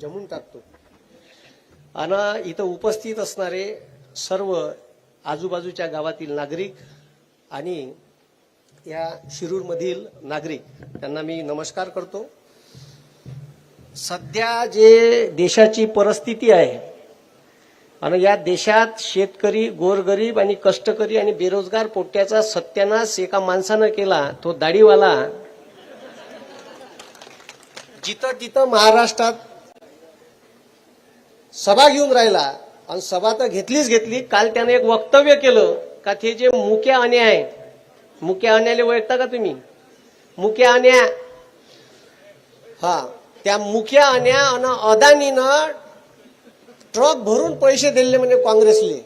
जमून टाकतो. आणि इथं उपस्थित असणारे सर्व आजूबाजूच्या गावातील नागरिक आणि या शिरूरमधील नागरिक त्यांना मी नमस्कार करतो. सध्या जे देशाची परिस्थिती आहे आणि या देशात शेतकरी गोरगरीब आणि कष्टकरी आणि बेरोजगार पोट्याचा सत्यानाश एका माणसानं केला तो दाढीवाला. जिथं तिथं महाराष्ट्रात सभा घेऊन राहिला. आणि सभा तर घेतलीच घेतली. काल त्याने एक वक्तव्य केलं का ते जे मुक्या अन्याय आहे मुक्या अन्याले ओळखता का तुम्ही? मुक्या अन्या हा त्या मुख्या अन्या आणि अदानीनं ट्रक भरून पैसे दिले म्हणजे काँग्रेसले.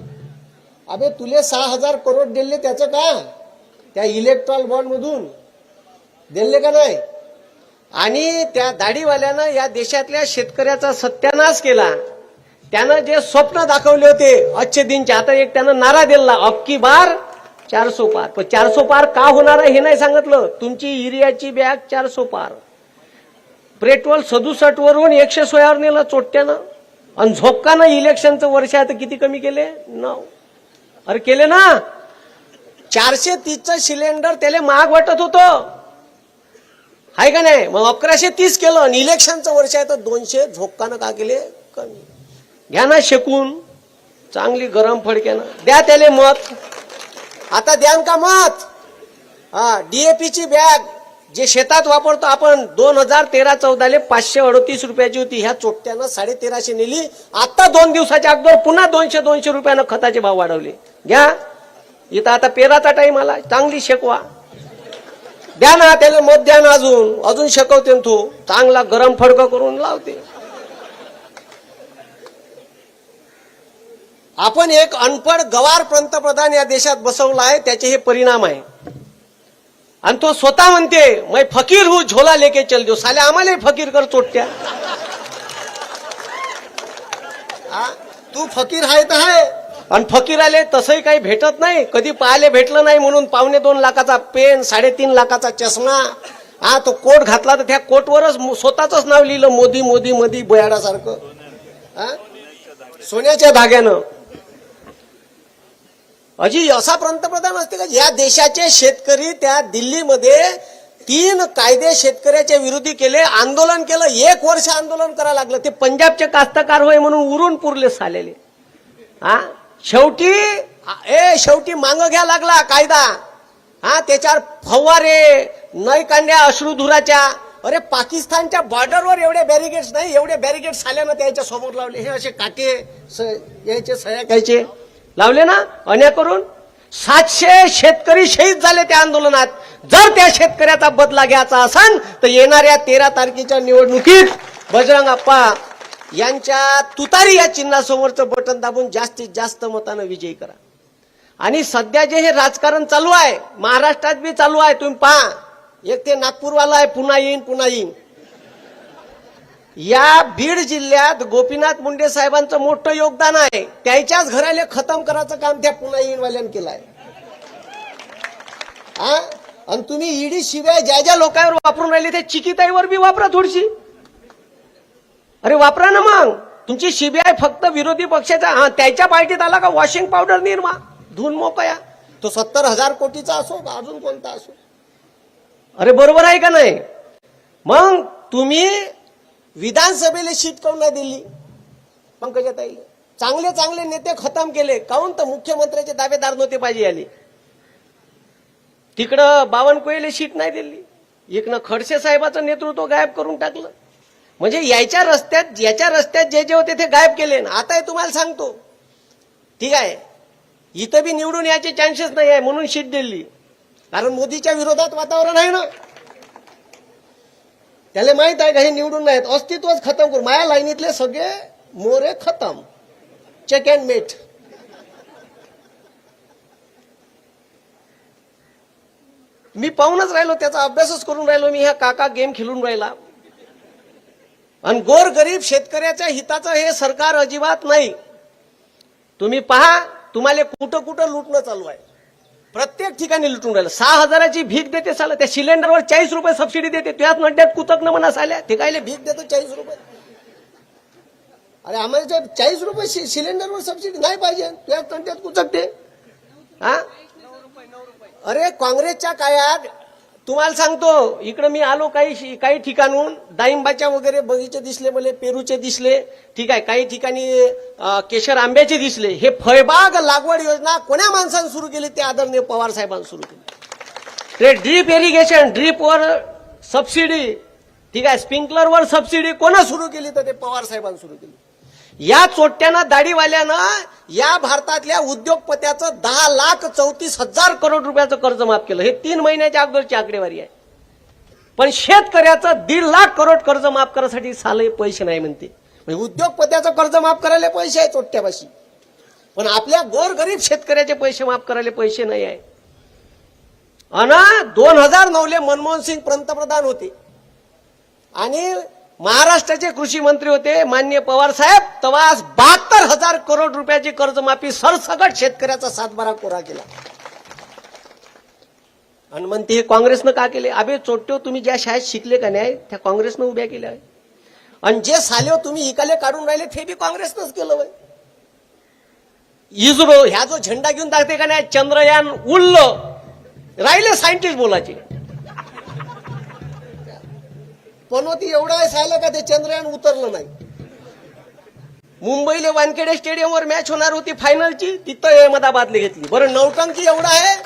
अबे तुले सहा हजार करोड दिले त्याचं का? त्या इलेक्ट्रॉल बॉन्ड मधून. दिले का नाही? आणि त्या दाढीवाल्यानं या देशातल्या शेतकऱ्याचा सत्यानाश केला. त्यानं जे स्वप्न दाखवले होते अच्छे दिनचे आता एक त्यानं नारा दिला. अबकी बार चारसो पार. पण चारसो पार का होणार आहे हे नाही सांगितलं. तुमची युरियाची बॅग चारसो पार. पेट्रोल सदुसष्ट वरून एकशे सोळावर नेलं चोट्ट्यानं. आणि झोपकानं इलेक्शनचं वर्ष आता किती कमी केले? नऊ. अरे केले ना? चारशे तीसचं सिलेंडर त्याला महाग वाटत होतं. आहे का नाही? मग अकराशे तीस केलं आणि इलेक्शनचं वर्ष आहे तर दोनशे झोपकानं का केले? कमी. घ्या ना शेकून. चांगली गरम फडक्यानं द्या त्याले मत आता द्यान का मत हा डीएपीची बॅग जे शेतात वापरतो आपण दोन हजार तेरा चौदाले पाचशे अडतीस रुपयाची होती. ह्या चोट्यानं साडे तेराशे नेली. आता दोन दिवसाच्या अगोदर पुन्हा दोनशे दोनशे रुपयानं खताचे भाव वाढवले. घ्या. इथं आता पेराचा टाईम आला. चांगली शेकवा. द्या ना त्याला मत द्या ना अजून. अजून शेकवते तू तो. चांगला गरम फडकं करून लावते. आपण एक अनपड गवार पंतप्रधान या देशात बसवला आहे त्याचे हे परिणाम आहे. आणि तो स्वतः म्हणते मै फकीर हू झोला लेके चल दो साले आम्हाला फकीर कर चोट्या तू फकीर आहे तर आहे आणि फकीर आले तसंही काही भेटत नाही. कधी पाहायला भेटलं नाही म्हणून पावणे दोन लाखाचा पेन साडेतीन लाखाचा चष्मा. हा तो कोट घातला तर त्या कोटवरच स्वतःच नाव लिहिलं मोदी मोदी मोदी बयाडासारखं. सोन्याच्या धाग्यानं. अजी असा पंतप्रधान असते का? या देशाचे शेतकरी त्या दिल्लीमध्ये तीन कायदे शेतकऱ्याच्या विरोधी केले आंदोलन केलं एक वर्ष आंदोलन करायला लागलं. ते पंजाबचे कास्तकार होय म्हणून उरून पुरले सालेले. हा? शेवटी ए शेवटी मांग घ्या लागला कायदा. हा त्याच्यावर फवारे नय कांड्या अश्रुधुराच्या. अरे पाकिस्तानच्या बॉर्डरवर एवढे बॅरिगेड्स नाही एवढे बॅरिगेड्स आल्यानं त्याच्यासमोर लावले. हे असे काटे स- यायचे सह्या घ्यायचे. लावले ना अन्या करून सातशे शेतकरी शहीद झाले त्या आंदोलनात. जर त्या शेतकऱ्याचा बदला घ्यायचा असेल तर येणाऱ्या तेरा तारखेच्या निवडणुकीत बजरंग आप्पा यांच्या तुतारी या चिन्हासमोरचं बटन दाबून जास्तीत जास्त मतानं विजयी करा. आणि सध्या जे हे राजकारण चालू आहे महाराष्ट्रात बी चालू आहे तुम्ही पहा. एक ते नागपूरवाला आहे पुन्हा येईन पुन्हा येईन. या बीड जिल्ह्यात गोपीनाथ मुंडे साहेबांचं मोठं योगदान आहे. त्याच्याच घराले खतम करायचं काम त्या पुन्हा येईनवाल्यानं केलं आहे हा आणि तुम्ही ईडी शिवाय ज्या ज्या लोकांवर वापरून राहिले त्या चिकिताईवर बी वापरा थोडीशी. अरे वापरा ना मग. तुमची सीबीआय फक्त विरोधी पक्षाचा हा त्याच्या पार्टीत आला का वॉशिंग पावडर निर्मा? धुवून मोकया तो सत्तर हजार कोटीचा असो का अजून कोणता असो? अरे बरोबर आहे का नाही? मग तुम्ही विधानसभेला शीट काऊन नाही दिली? पंकजाताई चांगले चांगले नेते खतम केले. काऊन तर मुख्यमंत्र्याचे दावेदार नव्हते पाहिजे आले तिकडं बावनकुळेला शीट नाही दिली. एकनं खडसे साहेबाचं नेतृत्व गायब करून टाकलं. म्हणजे याच्या रस्त्यात याच्या रस्त्यात जे जे होते ते गायब केले. आता हे तुम्हाला सांगतो. ठीक आहे. इथं बी निवडून यायचे चान्सेस नाही आहे म्हणून शीट दिली. कारण मोदीच्या विरोधात वातावरण आहे ना. त्याला माहीत आहे का हे निवडून नाहीत? अस्तित्वच खतम करू माया लाईनीतले सगळे मोरे खतम. चेक अँड मेट मी पाहूनच राहिलो त्याचा अभ्यासच करून राहिलो मी. ह्या काका गेम खेळून राहिला. आणि गोर गरीब शेतकऱ्याच्या हिताचं हे सरकार अजिबात नाही. तुम्ही पहा तुम्हाला कुठं कुठं लुटणं चालू आहे. प्रत्येक ठिकाणी लुटून राहिलं. सहा हजाराची भीक देते साला. त्या सिलेंडरवर चाळीस रुपये सबसिडी देते. त्यात नड्यात कुतक न म्हणा साल्या. ते भीक देतो चाळीस रुपये. अरे आम्हाला जर चाळीस रुपये सिलेंडरवर सबसिडी नाही पाहिजे. तुझ्या नड्यात कुचकते. हा? अरे काँग्रेसच्या काळात तुम्हाला सांगतो इकडे मी आलो काही काही ठिकाणून डाळिंबाच्या वगैरे बगीचे दिसले मला पेरूचे दिसले ठीक आहे काही ठिकाणी केशर आंब्याचे दिसले. हे फळबाग लागवड योजना कोण्या माणसाने सुरू केली? ते आदरणीय पवार साहेबांनी सुरू केली. ते ड्रीप इरिगेशन ड्रीपवर सबसिडी ठीक आहे स्प्रिंकलरवर सबसिडी कोणा सुरू केली तर ते पवार साहेबांनी सुरू केली. या चोट्यानं दाढीवाल्यानं या भारतातल्या उद्योगपत्याचं दहा लाख चौतीस हजार करोड रुपयाचं कर्ज माफ केलं. हे तीन महिन्याच्या अगोदरची आकडेवारी आहे. पण शेतकऱ्याचं दीड लाख करोड कर्ज माफ करण्यासाठी साले पैसे नाही म्हणते. म्हणजे उद्योगपत्याचं कर्ज माफ करायला पैसे आहे चोट्यापाशी पण आपल्या गोरगरीब शेतकऱ्याचे पैसे माफ करायला पैसे नाही आहे. अन दोन हजार नऊले मनमोहन सिंग पंतप्रधान होते. आणि महाराष्ट्राचे कृषी मंत्री होते मान्य पवार साहेब. तेव्हा बहात्तर हजार करोड रुपयाची कर्जमाफी सरसकट शेतकऱ्याचा सातबारा कोरा केला. आणि म्हणते हे काँग्रेसनं का केले? अबे चोट्यो तुम्ही ज्या शाळेत शिकले का नाही त्या काँग्रेसनं उभ्या केल्या. आणि जे सालेव हो, तुम्ही इकाले काढून राहिले ते बी काँग्रेसनंच केलं वय इस्रो ह्या जो झेंडा घेऊन दाखते का नाही चंद्रयान उडलं राहिले सायंटिस्ट बोलायचे. पनोती एवढा झालं का ते चंद्रयान उतरलं नाही? मुंबईले वानखेडे स्टेडियमवर मॅच होणार होती फायनलची तिथं अहमदाबादला घेतली. बरं नौटंकी एवढा आहे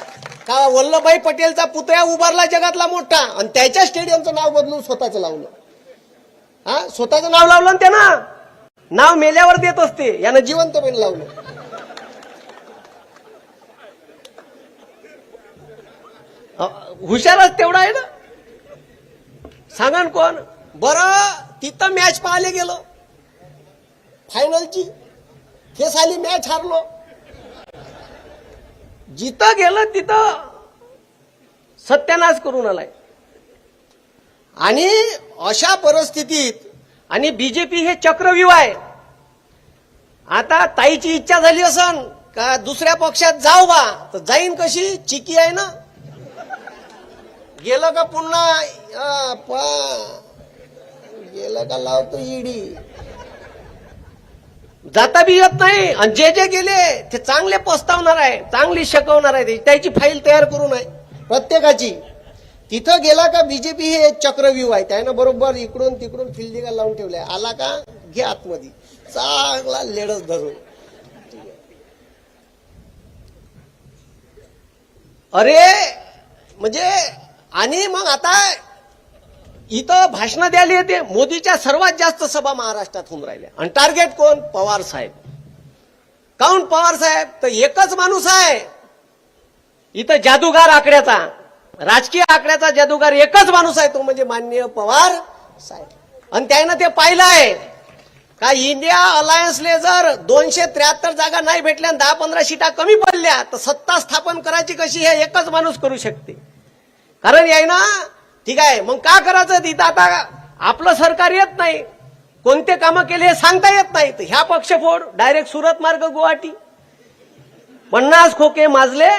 का वल्लभभाई पटेलचा पुतळा उभारला जगातला मोठा? आणि त्याच्या स्टेडियमचं नाव बदलून स्वतःचं लावलं. हा स्वतःचं नाव लावलं ना त्यानं? नाव मेल्यावर देत असते. यानं जिवंत पण लावलं. हुशारच तेवढा आहे ना? सांगा ना कोण? बरं तिथं मॅच पाहायला गेलो. फायनलची हे साली मॅच हारलो. जिथं गेलं तिथं सत्यानाश करून आलाय. आणि अशा परिस्थितीत आणि बीजेपी हे चक्रव्यूह आहे. आता ताईची इच्छा झाली असन का दुसऱ्या पक्षात जाऊ बा? तर जाईन कशी? चिकी आहे ना? गेलं का पुन्हा? पा. गेलं का लावतो इडी जाता बी येत नाही. आणि जे जे गेले ते चांगले पस्तावणार आहे. चांगली शकवणार आहे. त्याची फाईल तयार करून आहे. प्रत्येकाची. तिथं गेला का बीजेपी हे चक्रव्यूह आहे. त्यानं बरोबर इकडून तिकडून फिल्डिंगा लावून ठेवलाय. आला का? घे आतमध्ये. चांगला लेडच धरून. अरे म्हणजे आणि मग आता इथं भाषणं द्यायला येते. मोदीच्या सर्वात जास्त सभा महाराष्ट्रात होऊन राहिल्या. आणि टार्गेट कोण? पवार साहेब. काऊन पवार साहेब? तर एकच माणूस आहे. इथं जादूगार आकड्याचा. राजकीय आकड्याचा जादूगार एकच माणूस आहे तो म्हणजे माननीय पवार साहेब. आणि त्यानं ते पाहिलं आहे. का इंडिया अलायन्सले जर दोनशे त्र्याहत्तर जागा नाही भेटल्या आणि दहा पंधरा शिटा कमी पडल्या तर सत्ता स्थापन करायची कशी हे एकच माणूस करू शकते. कारण याय ना ठीक आहे मग का करायचं तिथं? आता आपलं सरकार येत नाही. कोणते कामं केले हे सांगता येत नाही. तर ह्या पक्षफोड डायरेक्ट सुरत मार्ग गुवाहाटी. पन्नास खोके माजले.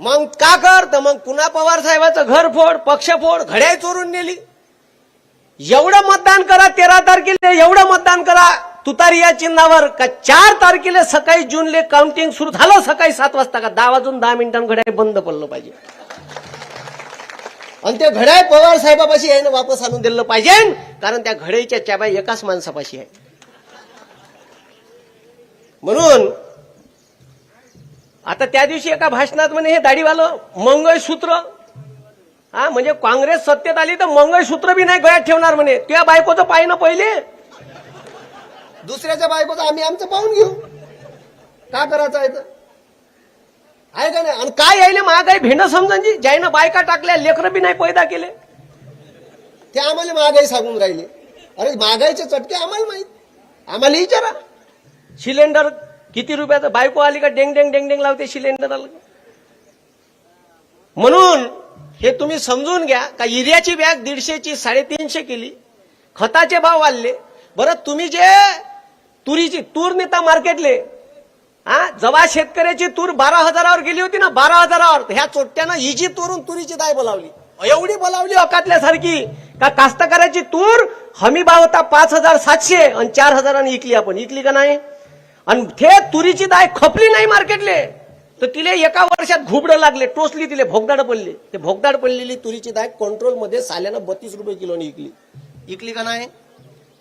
मग का कर? तर मग पुन्हा पवार साहेबाचं घर फोड पक्ष फोड घड्याळ चोरून नेली. एवढं मतदान करा तेरा तारखेला एवढं मतदान करा. तुतारी या चिन्हावर का चार तारखेला सकाळी जूनले काउंटिंग सुरू झालं सकाळी सात वाजता का? दहा वाजून दहा मिनिटां घड्याळ बंद पडलं पाहिजे. आणि ते घड्याळ पवार साहेबापाशी यायनं वापस आणून दिलं पाहिजे. कारण त्या घड्याच्या चाब्या एकाच माणसापाशी आहे म्हणून आता त्या दिवशी एका भाषणात म्हणे हे दाढीवालं मंगळसूत्र. हा म्हणजे काँग्रेस सत्तेत आली तर मंगळसूत्र बी नाही गळ्यात ठेवणार म्हणे. त्या बायकोचं पाय ना पहिले. दुसऱ्याच्या बायकोचं आम्ही आमचं पाहून घेऊ. का करायचं आहे तर आहे का नाही? आणि काय यायले महागाई भेंड समजायची ज्यानं बायका टाकल्या लेकरं बी नाही पैदा केले. ते आम्हाला महागाई सांगून राहिले. अरे महागाईचे चटके आम्हाला माहीत. आम्हाला विचारा. सिलेंडर किती रुपयाचं? बायको आली का डेंग डेंग डेंग डेंग लावते सिलेंडर आलं म्हणून हे तुम्ही समजून घ्या का युरियाची बॅग दीडशेची साडेतीनशे केली. खताचे भाव वाढले. बरं तुम्ही जे तुरीची तूर नेता मार्केटले. हा जेव्हा शेतकऱ्याची तूर बारा हजारावर गेली होती ना बारा हजारावर. ह्या चोट्यानं हिजी तोरून तुरीची दाय बोलावली. एवढी बोलावली अकातल्यासारखी. का कास्तकाराची तूर हमी भाव होता पाच हजार सातशे आणि चार हजारांनी इकली आपण. इकली का नाही? आणि ते तुरीची दाय खपली नाही मार्केटले. तर तिले एका वर्षात घुबडं लागले टोचली तिले भोगदाड पडले. ते भोगदाड पडलेली तुरीची दाय कंट्रोलमध्ये साल्यानं बत्तीस रुपये किलोनी इकली. इकली का नाही?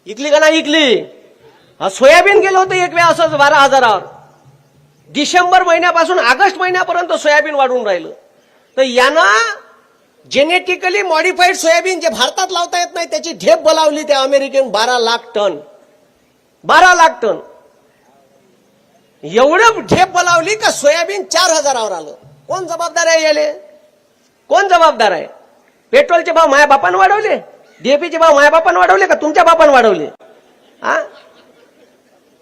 इकली का नाही इकली? हा सोयाबीन गेलं होतं एक वेळा असंच बारा हजारावर. डिसेंबर महिन्यापासून ऑगस्ट महिन्यापर्यंत सोयाबीन वाढून राहिलं. तर यानं जेनेटिकली मॉडिफाईड सोयाबीन जे भारतात लावता येत नाही त्याची ढेप बोलावली त्या अमेरिकेन बारा लाख टन. बारा लाख टन. एवढं ढेप बोलावली का सोयाबीन चार हजारावर आलं. कोण जबाबदार आहे याले? कोण जबाबदार आहे? पेट्रोलचे भाव माया बापान वाढवले? डीएपीचे भाव माया बापान वाढवले का तुमच्या बापान वाढवले? हा?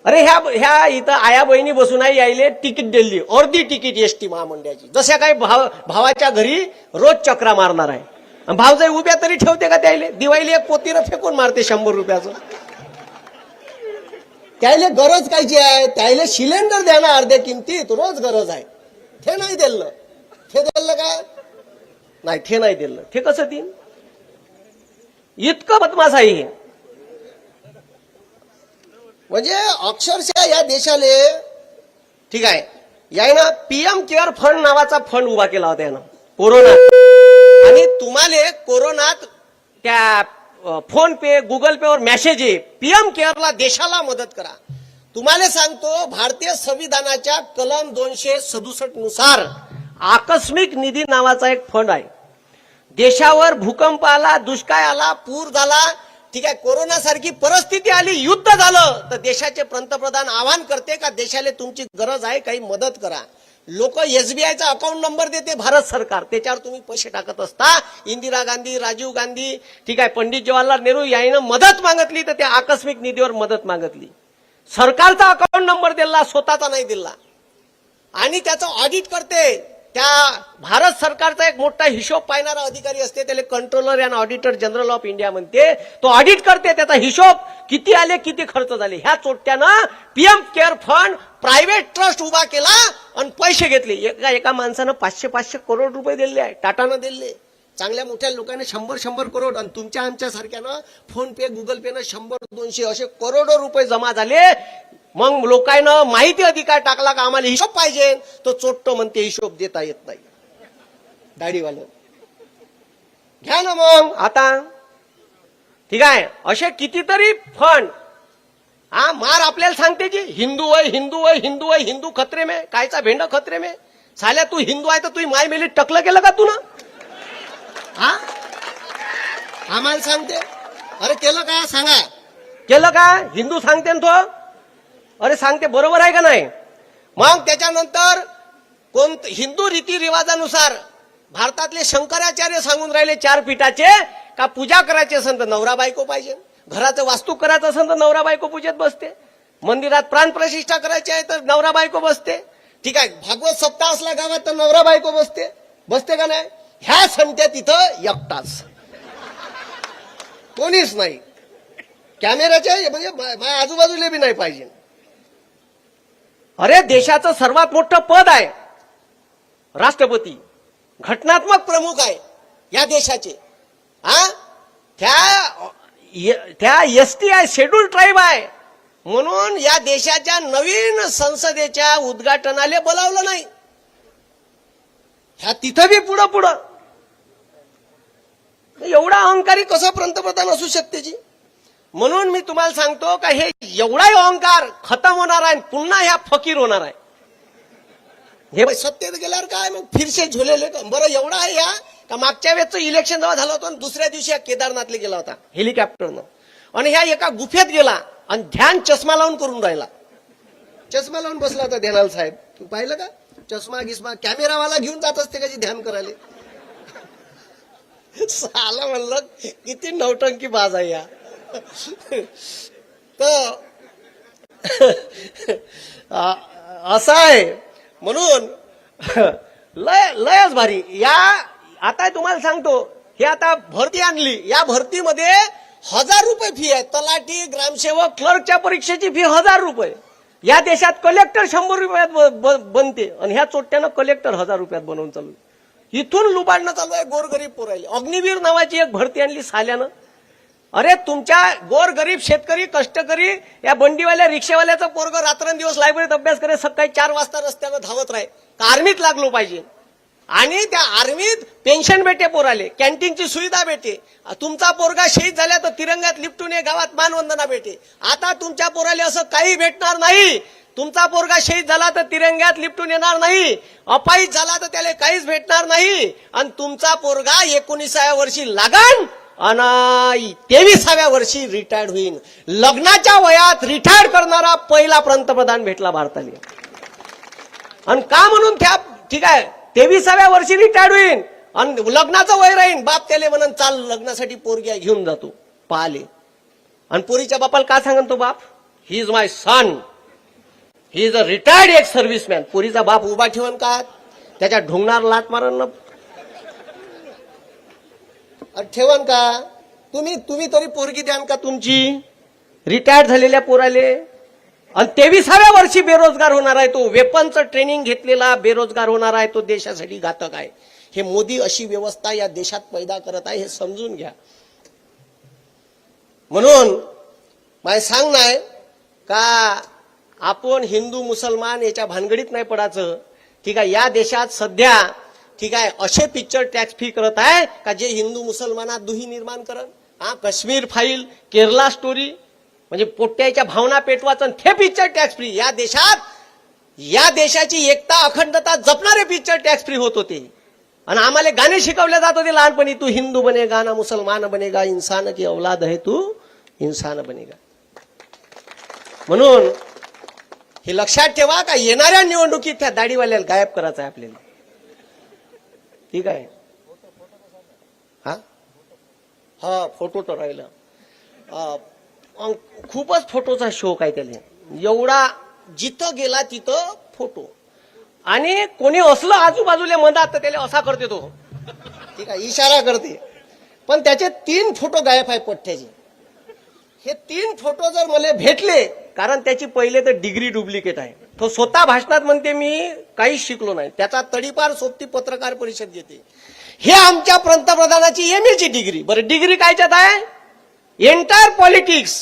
अरे ह्या ह्या इथं आया बहिणी बसून आहे यायले तिकीट दिली. अर्धी तिकीट एस टी महामंडळाची. जशा काही भाव भावाच्या घरी रोज चक्रा मारणार आहे. आणि भाव उभ्या तरी ठेवते का त्याले दिवाळीला एक पोतीनं फेकून मारते शंभर रुपयाचं. त्याले गरज कायची आहे त्याले सिलेंडर द्या ना अर्ध्या किमतीत रोज गरज आहे. ते नाही दिलं. ते दिलं का? नाही ते नाही दिलं. ते कसं देईन? इतकं बदमाश आहे हे. म्हणजे अक्षरशः या देशाले ठीक आहे यानं पीएम केअर फंड नावाचा फंड उभा केला होता यानं कोरोना. आणि तुम्हाला कोरोनात त्या फोन पे गुगल पे वर मेसेज आहे पीएम केअरला देशाला मदत करा. तुम्हाला सांगतो भारतीय संविधानाच्या कलम दोनशे सदुसष्टनुसार आकस्मिक निधी नावाचा एक फंड आहे. देशावर भूकंप आला दुष्काळ आला पूर झाला ठीक आहे कोरोना सारखी परिस्थिती आली युद्ध झालं तर देशाचे पंतप्रधान आवाहन करते का देशाला तुमची गरज आहे काही मदत करा. लोक एसबीआयचा अकाउंट नंबर देते भारत सरकार. त्याच्यावर तुम्ही पैसे टाकत असता. इंदिरा गांधी राजीव गांधी ठीक आहे पंडित जवाहरलाल नेहरू यानं मदत मागितली तर त्या आकस्मिक निधीवर मदत मागितली. सरकारचा अकाउंट नंबर दिला स्वतःचा नाही दिला. आणि त्याचं ऑडिट करते. त्या भारत सरकारचा एक मोठा हिशोब पाहणारा अधिकारी असते त्याला controller and auditor general of India म्हणते. तो ऑडिट करते त्याचा हिशोब किती आले किती खर्च झाले. ह्या चोट्यानं PM care fund private trust उभा केला आणि पैसे घेतले. एका एका माणसानं पाचशे पाचशे करोड रुपये दिले आहे टाटानं दिले. चांगल्या मोठ्या लोकांनी शंभर शंभर करोड आणि तुमच्या आमच्या सारख्यानं फोन पे गुगल पेनं शंभर दोनशे असे करोडो रुपये जमा झाले. मग लोकांना माहिती अधिकार टाकला का आम्हाला हिशोब पाहिजे? तो चोट्ट म्हणते हिशोब देता येत नाही. दाढीवालं. घ्या ना मग आता. ठीक आहे? असे कितीतरी फंड. हा मार आपल्याला सांगते जी हिंदू आहे हिंदू आहे हिंदू आहे हिंदू खत्रे मे कायचा भेंड खत्रे मे. साल्या तू हिंदू आहे तर तू माय मेली टकलं केलं का तू ना? हा? आम्हाला सांगते. अरे केलं का? सांगा. केलं का? हिंदू सांगते ना तो. अरे सांगते बरोबर आहे का नाही? मग? त्याच्यानंतर कोण हिंदू रीतिरिवाजानुसार भारतातले शंकराचार्य सांगून राहिले चार पिठाचे का पूजा करायची असेल तर नवरा बायको पाहिजे. घराचं वास्तू करायचं असेल तर नवरा बायको पूजेत बसते. मंदिरात प्राण प्रतिष्ठा करायची आहे तर नवरा बायको बसते. ठीक आहे भागवत सप्ताह असला गावात तर नवरा बायको बसते. बसते का नाही? ह्या संत्या तिथं एकटाच. कोणीच नाही. कॅमेऱ्याच्या म्हणजे आजूबाजूला बी नाही पाहिजे. अरे देशाचं सर्वात मोठं पद आहे. राष्ट्रपती. घटनात्मक प्रमुख आहे. या देशाचे. हा? त्या त्या एस टी आहे शेड्यूल ट्राईब आहे. म्हणून या देशाच्या नवीन संसदेच्या उद्घाटनाला बोलावलं नाही. ह्या तिथं बी पुढं पुढं एवढा अहंकारी कसं पंतप्रधान असू शकते जी? म्हणून मी तुम्हाला सांगतो का हे एवढाही अहंकार खतम होणार आहे पुन्हा ह्या फकीर होणार आहे. हे सत्तेत गेल्यावर काय मग? फिरसे झुलेले का? बरं एवढा आहे या का मागच्या वेळेचं इलेक्शन जेव्हा झालं होतं आणि दुसऱ्या दिवशी या केदारनाथला गेला होता हेलिकॉप्टरनं आणि ह्या एका गुफेत गेला आणि ध्यान चष्मा लावून करून राहिला. चष्मा लावून बसला होता ध्यानाल साहेब. तू पाहिलं का? चष्मा गिस्मा कॅमेरावाला घेऊन जात असते कशी ध्यान करायला? साला म्हणलं किती नवटंकी बाज आहे या तर असं आहे. म्हणून लय लयच भारी. या आता तुम्हाला सांगतो हे आता भरती आणली. या भरतीमध्ये हजार रुपये फी आहे. तलाठी ग्रामसेवक क्लर्कच्या परीक्षेची फी हजार रुपये. या देशात कलेक्टर शंभर रुपयात बनते. आणि ह्या चोट्यानं कलेक्टर हजार रुपयात बनवून चालू. आहे. इथून लुबाडणं चालू आहे गोरगरीब पोरायले अग्निवीर नावाची एक भरती आणली साल्यानं. अरे तुमच्या गोर गरीब शेतकरी कष्टकरी या बंडीवाल्या रिक्षेवाल्याचा पोरग रात्रंदिवस लायब्ररीत अभ्यास करे सकाळी चार वाजता रस्त्यावर धावत राहे आर्मीत लागलो पाहिजे. आणि त्या आर्मीत पेन्शन भेटे पोराले कॅन्टीनची सुविधा भेटे. तुमचा पोरगा शहीद झाला तर तिरंग्यात लिपटून ये गावात मानवंदना भेटे. आता तुमच्या पोराले असं काही भेटणार नाही. तुमचा पोरगा शहीद झाला तर तिरंग्यात लिपटून येणार नाही. अपाईत झाला तर त्याला काहीच भेटणार नाही. आणि तुमचा पोरगा एकोणीसाव्या वर्षी लागण आणि तेविसाव्या वर्षी रिटायर्ड होईन. लग्नाच्या वयात रिटायर्ड करणारा पहिला पंतप्रधान भेटला भारताला. आणि का म्हणून त्या ठीक आहे. तेविसाव्या वर्षी रिटायर्ड होईन. आणि लग्नाचं वय राहीन. बाप त्याले म्हणून चाल लग्नासाठी पोरग्या घेऊन जातो पाले आणि पोरीच्या बापाला का सांगन तो बाप? He is my son he is a retired एक सर्व्हिसमॅन पोरीचा बाप उभा ठेवून का? त्याच्या ढोंगणार लाट मारण ठेवन का? तुम्ही तुम्ही तरी पोरगी द्यान का तुमची? रिटायर्ड झालेल्या पोराले. आणि तेविसाव्या वर्षी बेरोजगार होणार आहे तो. वेपनचं ट्रेनिंग घेतलेला बेरोजगार होणार आहे तो. देशासाठी घातक आहे. हे मोदी अशी व्यवस्था या देशात पैदा करत आहे हे समजून घ्या. म्हणून माय सांग नाही का आपण हिंदू मुसलमान याच्या भानगडीत नाही पडायचं. ठीक आहे या देशात सध्या ठीक आहे असे पिक्चर टॅक्स फी करत आहे का जे हिंदू मुसलमानात दुही निर्माण करत हा काश्मीर फाईल केरला स्टोरी म्हणजे पोट्याच्या भावना पेटवाचं हे ते पिक्चर टॅक्स फ्री या देशात या देशाची एकता अखंडता जपणारे पिक्चर टॅक्स फ्री होत होते. आणि आम्हाला गाणे शिकवले जात होते लहानपणी तू हिंदू बनेगा ना मुसलमान बनेगा इंसान की औलाद आहे तू इन्सान बनेगा. म्हणून हे लक्षात ठेवा का येणाऱ्या निवडणुकीत त्या दाढीवाल्याला गायब करायचं आहे आपल्याला. ठीक आहे. हा? हा फोटो तर राहिलं. खूपच फोटोचा शोक आहे त्याला? एवढा जिथं गेला तिथं फोटो आणि कोणी असलं आजूबाजूला म्हणतात तर त्याला असा करते तो. ठीक आहे इशारा करते. पण त्याचे तीन फोटो गायब आहे पठ्ठ्याचे हे तीन फोटो जर मला भेटले कारण त्याची पहिले तर डिग्री डुप्लिकेट आहे. तो स्वतः भाषणात म्हणते मी काहीच शिकलो नाही. त्याचा तडीपार सोबती पत्रकार परिषद घेते. हे आमच्या पंतप्रधानाची एम एची डिग्री बरं डिग्री कायच्यात आहे? एंटायर पॉलिटिक्स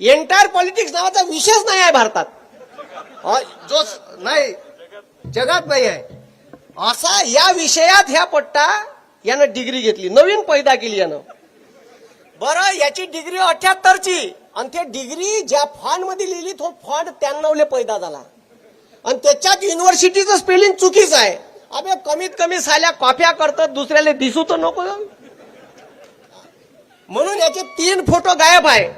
एंटायर पॉलिटिक्स नावाचा विषयच नाही आहे भारतात. जो नाही जगात नाही आहे. असा या विषयात ह्या पट्टा यानं डिग्री घेतली. नवीन पैदा केली यानं. बरं याची डिग्री अठ्याहत्तरची. आणि ते डिग्री ज्या फॉन्डमध्ये लिहिली तो फॉन्ड त्र्याण्णवले पैदा झाला. आणि त्याच्यात युनिव्हर्सिटीचं स्पेलिंग चुकीच आहे. अबे कमीत कमी साल्या कॉप्या करतात दुसऱ्याला दिसू तर नको म्हणून याचे तीन फोटो गायब आहे.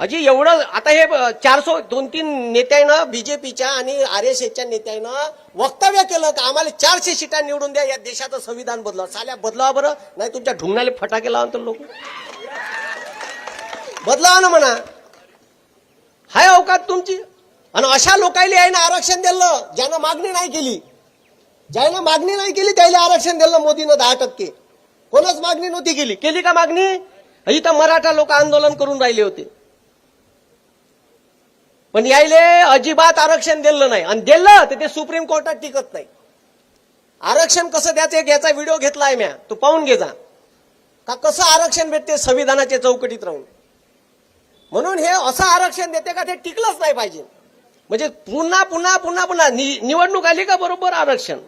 अजी एवढं आता हे चारशे दोन तीन नेत्यानं बीजेपीच्या आणि आर एस एसच्या नेत्यानं वक्तव्य केलं का आम्हाला चारशे सीटा निवडून द्या या देशाचं संविधान बदला साल्या बदलावा बरं नाही तुमच्या ढुंगणाले फटाके लावा तर लोक बदलावा ना म्हणा. हाय अवकात तुमची. आणि अशा लोकायला आहे ना आरक्षण दिलं ज्यानं मागणी नाही केली. ज्यानं मागणी नाही केली त्याला आरक्षण दिलं मोदीनं दहा टक्के. कोणच मागणी नव्हती केली. केली का मागणी? इथं मराठा लोक आंदोलन करून राहिले होते. पण यायले अजिबात आरक्षण दिलं नाही. आणि दिलं तर ते सुप्रीम कोर्टात टिकत नाही. आरक्षण कसं द्यायचं एक याचा व्हिडिओ घेतलाय म्या. तू पाहून घे जा. का कसं आरक्षण भेटते संविधानाच्या चौकटीत राहून? म्हणून हे असं आरक्षण देते का ते टिकलंच नाही पाहिजे. म्हणजे पुन्हा पुन्हा पुन्हा पुन्हा नि- निवडणूक आली का बरोबर आरक्षण?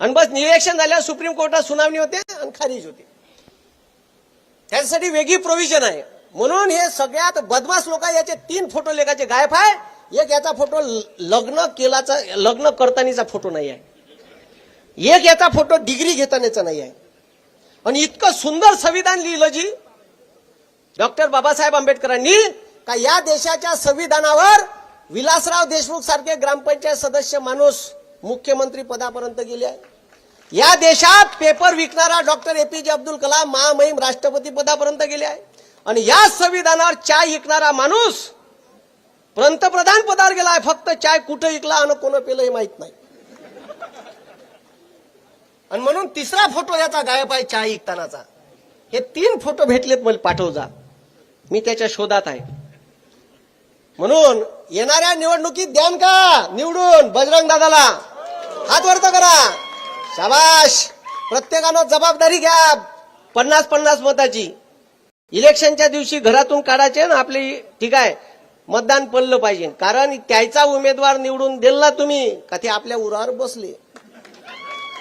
आणि बस निरीक्षण झाल्यावर सुप्रीम कोर्टात सुनावणी होते आणि खारिज होते. त्याच्यासाठी वेगळी प्रोव्हिजन आहे. म्हणून हे सगळ्यात बदमाश लोक याचे तीन फोटो लेखाचे गायब आहे. एक याचा फोटो लग्न केलाचा लग्न करतानीचा फोटो नाही आहे. एक याचा फोटो डिग्री घेतानाचा नाही आहे. आणि इतकं सुंदर संविधान लिहिलं जी डॉक्टर बाबासाहेब आंबेडकरांनी का या देशाच्या संविधानावर विलासराव देशमुख सारखे ग्रामपंचायत सदस्य माणूस मुख्यमंत्री पदापर्यंत गेले आहे. या देशात पेपर विकणारा डॉक्टर एपीजे अब्दुल कलाम महामहिम राष्ट्रपती पदापर्यंत गेले आहे. आणि या संविधानावर चाय विकणारा माणूस पंतप्रधान पदावर गेला आहे. फक्त चाय कुठं विकला आणि कोण पेलं हे माहीत नाही. आणि म्हणून तिसरा फोटो याचा गायब आहे चाय विकतानाचा. हे तीन फोटो भेटलेत मला पाठव जा मी त्याच्या शोधात आहे. म्हणून येणाऱ्या निवडणुकीत द्यान का? निवडून बजरंग दादाला. हात वरत करा. शाबाश. प्रत्येकानं जबाबदारी घ्या. पन्नास पन्नास मताची. इलेक्शनच्या दिवशी घरातून काढायचे ना आपली ठीक आहे. मतदान पडलं पाहिजे. कारण त्याचा उमेदवार निवडून दिला तुम्ही का ते आपल्या उरावर बसले.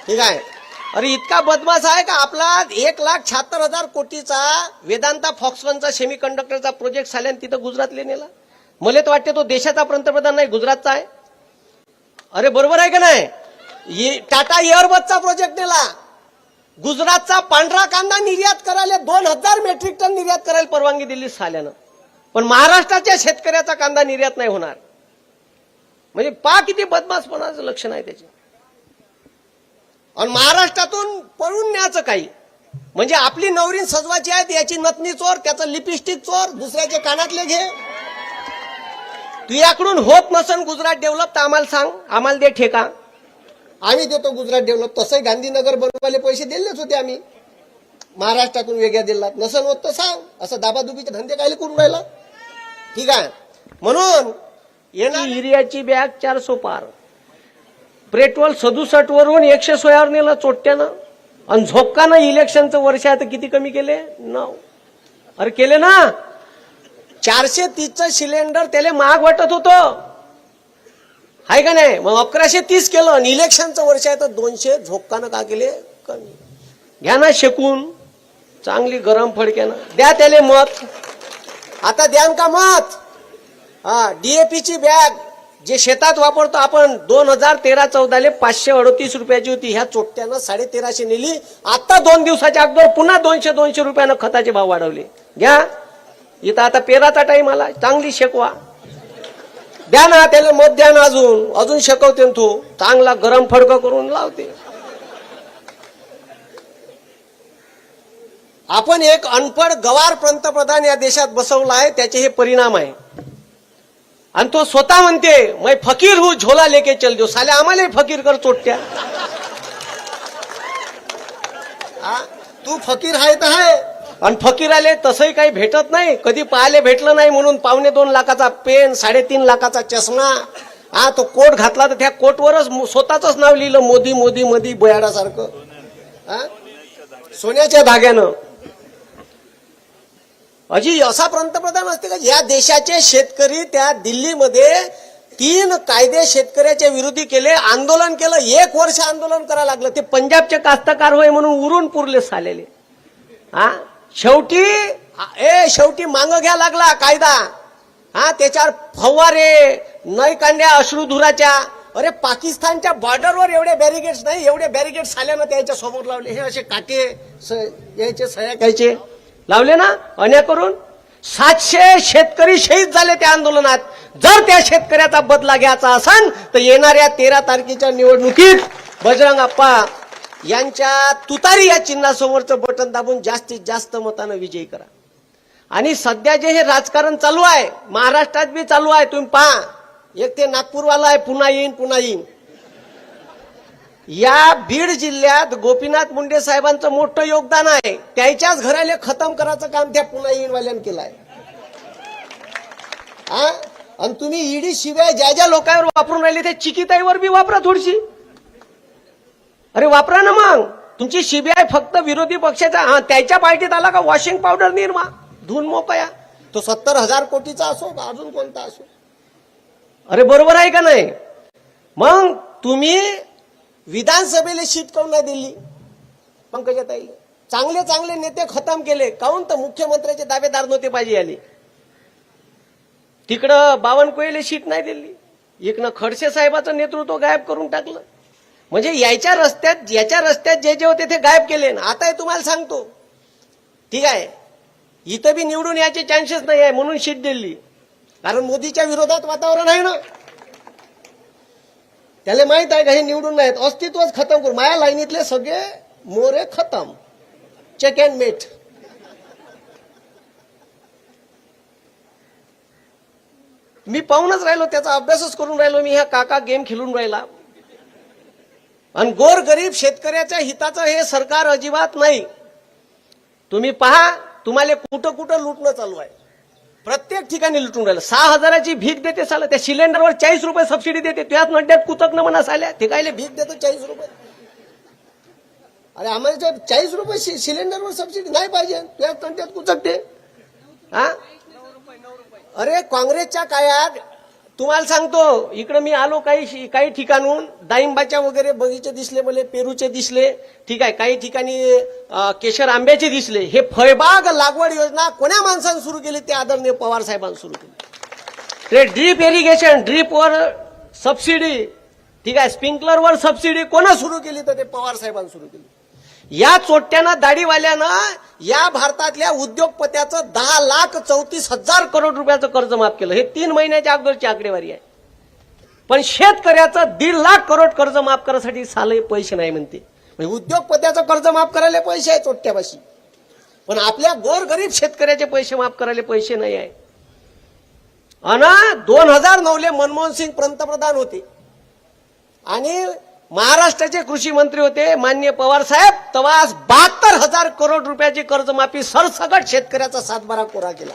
ठीक आहे. अरे इतका बदमाश आहे का आपला एक लाख शहात्तर हजार कोटीचा वेदांता फॉक्सवनचा सेमी कंडक्टरचा प्रोजेक्ट झाल्याने तिथं गुजरातले नेला. मला तर वाटते तो देशाचा पंतप्रधान नाही गुजरातचा आहे. अरे बरोबर आहे का नाही? ये- टाटा एअरबसचा प्रोजेक्ट नेला. गुजरातचा पांढरा कांदा निर्यात करायला दोन हजार मेट्रिक टन निर्यात करायला परवानगी दिली साल्यानं. पण महाराष्ट्राच्या शेतकऱ्याचा कांदा निर्यात नाही होणार. म्हणजे पा किती बदमाशपणाचं लक्षण आहे त्याचे. आणि महाराष्ट्रातून पळून न्यायचं काही. म्हणजे आपली नवरी सजवायची आहे याची नतनी चोर त्याचं लिपस्टिक चोर दुसऱ्याचे कानातले घे. तुझ्याकडून होत नसन गुजरात डेव्हलप तर आम्हाला सांग. आम्हाला दे ठेका. आम्ही देतो गुजरात डेव्हलप. तसंही गांधीनगर बनवायला पैसे दिलेच होते आम्ही. महाराष्ट्रातून वेगळ्या दिलात. नसन होत तर सांग. असं दाबादुबीचे धंदे काय करून राहिला? ठीक आहे. म्हणून येणार युरियाची बॅग चारसो पार. पेट्रोल सदुसष्ट वरून एकशे सोळावर नेलं चोट्यानं आणि झोक्कानं इलेक्शनचं वर्ष आहे तर किती कमी केले? नऊ. अरे केले ना? चारशे तीसचं सिलेंडर त्याला महाग वाटत होतं. आहे का नाही? मग अकराशे तीस केलं आणि इलेक्शनचं वर्ष आहे तर दोनशे झोक्कानं का केले? कमी. घ्या ना शेकून. चांगली गरम फडक्यानं द्या त्याले मत. आता द्यान का मत? हा डीएपीची बॅग. जे शेतात वापरतो आपण दोन हजार तेरा चौदाले पाचशे अडतीस रुपयाची होती. ह्या चोट्यानं साडे तेराशे नेली. आता दोन दिवसाच्या अगोदर पुन्हा दोनशे दोनशे रुपयानं खताचे भाव वाढवले. घ्या. इथं आता पेराचा टाइम आला चांगली शेकवा. द्या ना त्याला मत द्या ना अजून. अजून शेकवते तू. चांगला गरम फडक करून लावते. आपण एक अनपड गवार पंतप्रधान या देशात बसवला आहे त्याचे हे परिणाम आहे. आणि तो स्वतः म्हणते मै फकीर हू झोला लेके चल जो. साले आम्हाला फकीर कर चोटत्या हा? तू फकीर आहे तर आहे आणि फकीर आले तसंही काही भेटत नाही. कधी पाहायला भेटलं नाही म्हणून पावणे दोन लाखाचा पेन साडेतीन लाखाचा चष्मा. हा तो कोट घातला तर त्या कोटवरच स्वतःच नाव लिहिलं मोदी मोदी मोदी बयाडासारखं. हा सोन्याच्या धाग्यानं. अजी असा पंतप्रधान असते का? या देशाचे शेतकरी त्या दिल्लीमध्ये तीन कायदे शेतकऱ्याच्या विरोधी केले आंदोलन केलं एक वर्ष आंदोलन करायला लागलं. ते पंजाबचे कास्तकार होय म्हणून उरून पुरले सालेले. हा शेवटी ए शेवटी मांग घ्या लागला कायदा. हा त्याच्यावर फवारे नय कांड्या अश्रुधुराच्या. अरे पाकिस्तानच्या बॉर्डरवर एवढे बॅरिगेड्स नाही एवढे बॅरिगेड्स ना त्याच्यासमोर लावले. हे असे काटे स- यायचे सह्या घ्यायचे. लावले ना अन्या करून. सातशे शेतकरी शहीद झाले त्या आंदोलनात. जर त्या शेतकऱ्याचा बदला घ्यायचा असन तर येणाऱ्या तेरा तारखेच्या निवडणुकीत बजरंग आप्पा यांच्या तुतारी या चिन्हासमोरचं बटन दाबून जास्तीत जास्त मतानं विजयी करा. आणि सध्या जे हे राजकारण चालू आहे महाराष्ट्रात बी चालू आहे तुम्ही पहा. एक ते नागपूरवाला आहे पुन्हा येईन पुन्हा येईन. या बीड जिल्ह्यात गोपीनाथ मुंडे साहेबांचं मोठं योगदान आहे. त्याच्याच घराले खतम करायचं काम त्या पुन्हा येईनवाल्यानं केलंय. हा? आणि तुम्ही ईडी शिवाय ज्या ज्या लोकांवर वापरून राहिले त्या चिकिताईवर बी वापरा थोडीशी. अरे वापरा ना मग. तुमची सीबीआय फक्त विरोधी पक्षाचा हा त्याच्या पार्टीत आला का वॉशिंग पावडर निर्मा? धुवून मोकया तो सत्तर हजार कोटीचा असो का अजून कोणता असो? अरे बरोबर आहे का नाही? मग तुम्ही विधानसभेला शीट काऊन नाही दिली? पंकजाताईले चांगले चांगले नेते खतम केले. काऊन तर मुख्यमंत्र्याचे दावेदार नव्हते पाहिजे आले? तिकडं बावनकुळेले शीट नाही दिली. इकडं खडसे साहेबाचं नेतृत्व गायब करून टाकलं. म्हणजे याच्या रस्त्यात याच्या रस्त्यात जे जे होते ते गायब केले ना. आता हे तुम्हाला सांगतो. ठीक आहे. इथं बी निवडून यायचे चान्सेस नाही आहे म्हणून शीट दिली. कारण मोदीच्या विरोधात वातावरण आहे ना. त्याला माहीत आहे का हे निवडून नाहीत? अस्तित्वच खतम करू माया लाईनीतले सगळे मोरे खतम. चेक अँड मेट मी पाहूनच राहिलो त्याचा अभ्यासच करून राहिलो मी ह्या काका गेम खेळून राहिला. आणि गोर गरीब शेतकऱ्याच्या हिताचं हे सरकार अजिबात नाही. तुम्ही पहा तुम्हाला कुठं कुठं लुटणं चालू आहे. प्रत्येक ठिकाणी लुटून राहिलं. सहा हजाराची भीक देते साला त्या सिलेंडरवर चाळीस रुपये सबसिडी देते त्याच नड्यात कुचकनं म्हणा साल्या ते कायले भीक देतो चाळीस रुपये? अरे आम्हाला चाळीस रुपये सिलेंडरवर सबसिडी नाही पाहिजे त्याच नड्यात कुचकते. हा? अरे काँग्रेसच्या काळात तुम्हाला सांगतो इकडं मी आलो काही काही ठिकाणून डाळिंबाच्या वगैरे बगीचे दिसले मला पेरूचे दिसले ठीक आहे काही ठिकाणी केशर आंब्याचे दिसले. हे फळबाग लागवड योजना कोण्या माणसानं सुरू केली? ते आदरणीय पवार साहेबांनी सुरू केली. ते ड्रीप इरिगेशन ड्रीपवर सबसिडी ठीक आहे स्प्रिंकलरवर सबसिडी कोणा सुरू केली तर ते पवार साहेबांनी सुरू केली. या चोट्यानं दाढीवाल्यानं या भारतातल्या उद्योगपत्याचं दहा लाख चौतीस हजार करोड रुपयाचं कर्ज माफ केलं. हे तीन महिन्याच्या अगोदरची आकडेवारी आहे. पण शेतकऱ्याचं दीड लाख करोड कर्ज माफ करायसाठी साले पैसे नाही म्हणते. म्हणजे उद्योगपत्याचं कर्ज माफ करायला पैसे आहे चोट्यापाशी पण आपल्या गोरगरीब शेतकऱ्याचे पैसे माफ करायला पैसे नाही आहे. अन दोन हजार नऊले मनमोहन सिंग पंतप्रधान होते. आणि महाराष्ट्राचे कृषी मंत्री होते मान्य पवार साहेब. तेव्हा बहात्तर हजार करोड रुपयाची कर्जमाफी सरसगट शेतकऱ्याचा सातबारा कोरा केला.